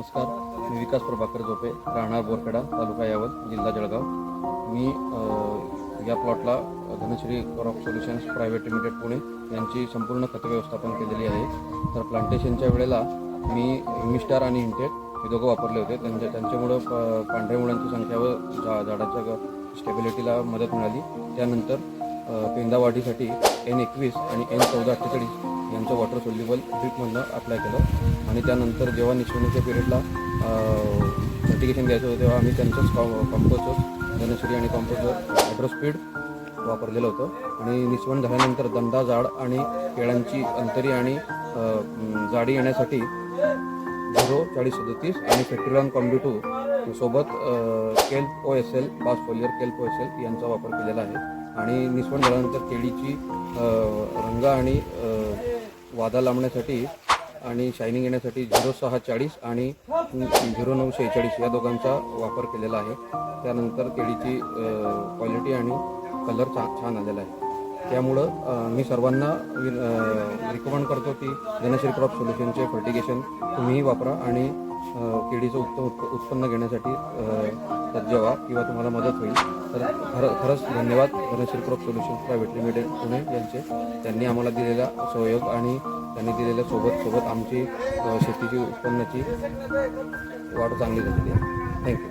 नमस्कार. मी विकास प्रभाकर झोपे राहणार बोरखेडा तालुका यावत जिल्हा जळगाव. मी या प्लॉटला Dhanashree crop solutions private limited Pune यांची संपूर्ण खत व्यवस्थापन केलेली आहे. तर प्लांटेशनच्या वेळेला मी मिस्टार आणि इंटेक हे दोघं वापरले होते. त्यांच्या त्यांच्यामुळं प- पांढऱ्या मुळांची संख्या व झा झाडाच्या स्टेबिलिटीला मदत मिळाली. त्यानंतर अ, एन एकवीस आणि एन चौदा अठ्ठेचाळीस यांचं वॉटर सोल्युबल ड्रिपमधनं अप्लाय केलं. आणि त्यानंतर जेव्हा निष्पन्नाच्या पिरियडला सर्टिफिकेशन द्यायचं होतं तेव्हा आम्ही त्यांचंच कॉ कॉम्पोजर धनश्री आणि कॉम्पोजर हायड्रोस्पीड वापरलेलं होतं. आणि निसवण झाल्यानंतर दंडा जाड आणि केळांची अंतरी आणि जाडी येण्यासाठी झिरो चाळीस सदतीस आणि फेट्रिलॉन कॉम्ब्युटू सोबत केल्प ओ एस एल बास foliar kelp O S L यांचा वापर केलेला आहे. आणि निस्वण झाल्यानंतर केळीची रंग आणि वादा लांबण्यासाठी आणि शायनिंग येण्यासाठी झिरो सहा चाळीस आणि झिरो नऊ शेहेचाळीस या दोघांचा वापर केलेला आहे. त्यानंतर केळीची क्वालिटी आणि कलर छान छान आलेला आहे. त्यामुळं मी सर्वांना रिकमेंड करतो की धनश्री क्रॉप सोल्युशनचे फर्टिगेशन तुम्हीही वापरा आणि केळीचं उत्तम उत्प- उत्पन्न घेण्यासाठी अ, सज्ज व्हा किंवा तुम्हाला मदत होईल. तर खरं खरंच धन्यवाद. Dhanashree crop solutions private limited Pune यांचे. त्यांनी आम्हाला दिलेला सहयोग आणि त्यांनी दिलेल्या सोबत सोबत आमची शेतीची उत्पन्नाची वाढ चांगली झालेली आहे. थँक्यू